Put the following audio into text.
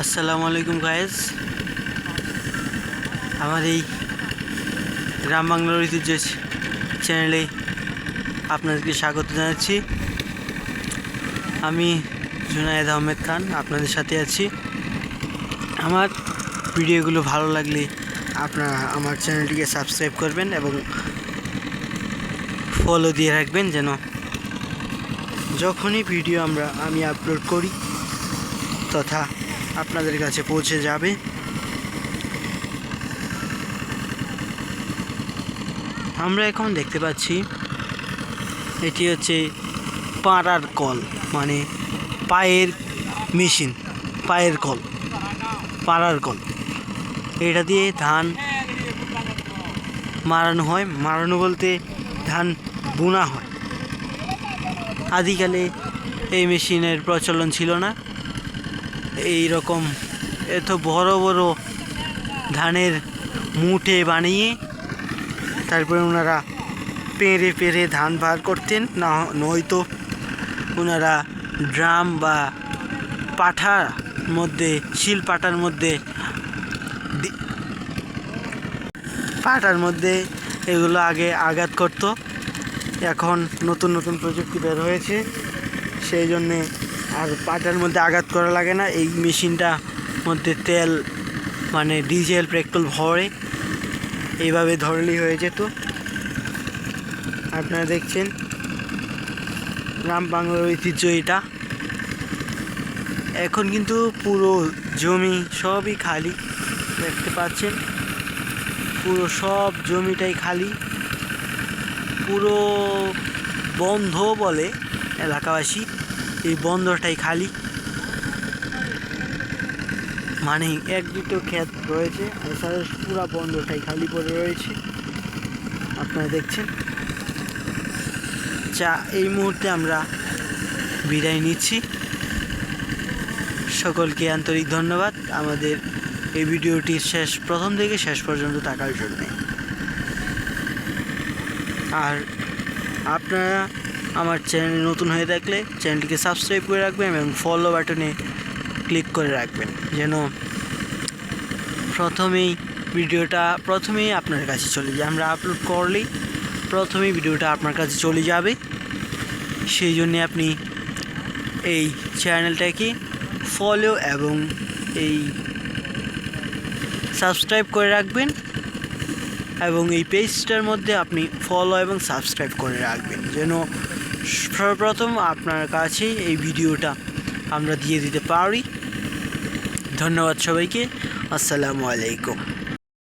আসসালামু আলাইকুম গায়েস আমার এই গ্রাম বাংলার ঐতিহ্য চ্যানেলে আপনাদেরকে স্বাগত জানাচ্ছি। আমি জুনায়েদ আহমেদ খান, আপনাদের সাথে আছি। আমার ভিডিওগুলো ভালো লাগলে আপনারা আমার চ্যানেলটিকে সাবস্ক্রাইব করবেন এবং ফলো দিয়ে রাখবেন যেন যখনই ভিডিও আমরা, আমি আপলোড করি তথা আপনাদের কাছে পৌঁছে যাবে। আমরা এখন দেখতে পাচ্ছি, এটি হচ্ছে পাড়ার কল মানে পায়ের মেশিন, পায়ের কল, পাড়ার কল। এটা দিয়ে ধান মারানো হয়। মারানো বলতে ধান বোনা হয়। আদিকালে এই মেশিনের প্রচলন ছিল না। এই রকম এত বড় বড় ধানের মুঠে বানিয়ে তারপরে ওনারা পেরে পেরে ধান বার করতেন, না নয়তো ওনারা ড্রাম বা পাঠার মধ্যে, শিল পাটার মধ্যে পাটার মধ্যে এগুলো আগে আঘাত করতো। এখন নতুন নতুন প্রযুক্তি বের হয়েছে। সেই জন্যে আর পাটার মধ্যে আঘাত করা লাগে না। এই মেশিনটা মধ্যে তেল মানে ডিজেল, পেট্রোল ভরে এইভাবে ধরলেই হয়ে যেত। আপনারা দেখছেন গ্রাম বাংলার ঐতিহ্য এটা। এখন কিন্তু পুরো জমি সবই খালি, দেখতে পাচ্ছেন। পুরো সব জমিটাই খালি। পুরো বন্ধ বলে এলাকাবাসী। এই বন্ধটাই খালি। মানে এক দুটো ক্ষেত রয়েছে এছাড়া পুরো বন্ধটাই খালি পড়ে রয়েছে। আপনারা দেখছেন? যা এই মুহূর্তে আমরা বিদায় নিচ্ছি। সকলকে আন্তরিক ধন্যবাদ। আমাদের এই ভিডিওটির শেষ, প্রথম থেকে শেষ পর্যন্ত থাকার জন্যে। আর আপনারা আমার চ্যানেল নতুন হয়ে থাকলে চ্যানেলটিকে সাবস্ক্রাইব করে রাখবেন এবং ফলো বাটনে ক্লিক করে রাখবেন, যেন প্রথমেই ভিডিওটা প্রথমেই আপনার কাছে চলে যায়। আমরা আপলোড করলেই প্রথমেই ভিডিওটা আপনার কাছে চলে যাবে। সেই জন্যে আপনি এই চ্যানেলটাকে ফলো এবং এই সাবস্ক্রাইব করে রাখবেন এবং এই পেজটার মধ্যে আপনি ফলো এবং সাবস্ক্রাইব করে রাখবেন, যেন সর্বপ্রথম আপনার কাছে এই ভিডিওটা আমরা দিয়ে দিতে পারি। ধন্যবাদ সবাইকে। আসসালামু আলাইকুম।